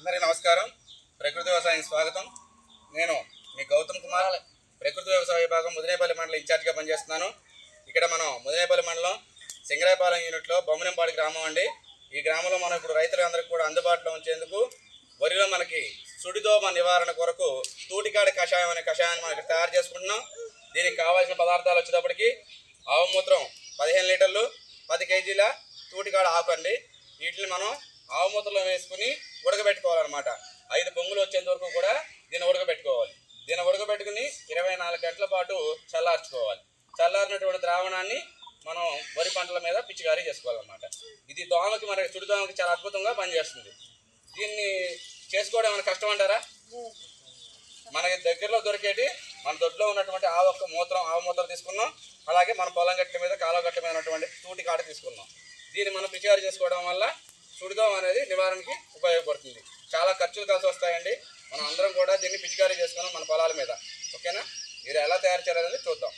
అందరికీ నమస్కారం. ప్రకృతి వ్యవసాయం స్వాగతం. నేను మీ గౌతమ్ కుమార్. ప్రకృతి వ్యవసాయ విభాగం ముదినేపల్లి మండలం ఇన్ఛార్జ్గా పనిచేస్తున్నాను. ఇక్కడ మనం ముదినేపల్లి మండలం సింగరాయపాలెం యూనిట్లో బొమ్మనంపాడి గ్రామం అండి. ఈ గ్రామంలో మనం ఇప్పుడు రైతులందరికీ కూడా అందుబాటులో ఉంచేందుకు వరిలో మనకి సుడిదోమ నివారణ కొరకు తూటికాడి కషాయం అనే కషాయాన్ని మనం ఇక్కడ తయారు చేసుకుంటున్నాం. దీనికి కావాల్సిన పదార్థాలు వచ్చేటప్పటికి ఆవుమూత్రం పదిహేను లీటర్లు పది కేజీల తూటికాడ ఆకు అండి. వీటిని మనం ఆవుమూత్రలో వేసుకుని ఉడకబెట్టుకోవాలన్నమాట. ఐదు పొంగులు వచ్చేంత వరకు కూడా దీన్ని ఉడకబెట్టుకోవాలి. దీన్ని ఉడకబెట్టుకుని ఇరవై నాలుగు గంటల పాటు చల్లార్చుకోవాలి. చల్లారినటువంటి ద్రావణాన్ని మనం వరి పంటల మీద పిచికారీ చేసుకోవాలన్నమాట. ఇది దోమకి మన చుడి దోమకి చాలా అద్భుతంగా పనిచేస్తుంది. దీన్ని చేసుకోవడం ఏమైనా కష్టం అంటారా? మనకి దగ్గరలో దొరికేటి మన దొడ్లో ఉన్నటువంటి ఆవు ఒక్క మూత్రం ఆవు మూత్రం తీసుకున్నాం. అలాగే మన పొలం గట్ల మీద కాలువ గట్ల మీద ఉన్నటువంటి తూటి కాడ తీసుకున్నాం. దీన్ని మనం పిచికారీ చేసుకోవడం వల్ల సుడిదోమ అనేది నివారణకి ఉపయోగపడుతుంది. చాలా ఖర్చులు కలిసి వస్తాయండి. మనం అందరం కూడా దీన్ని పిచికారీ చేసుకున్నాం మన పొలాల మీద. ఓకేనా? మీరు ఎలా తయారు చేయాలనేది చూద్దాం.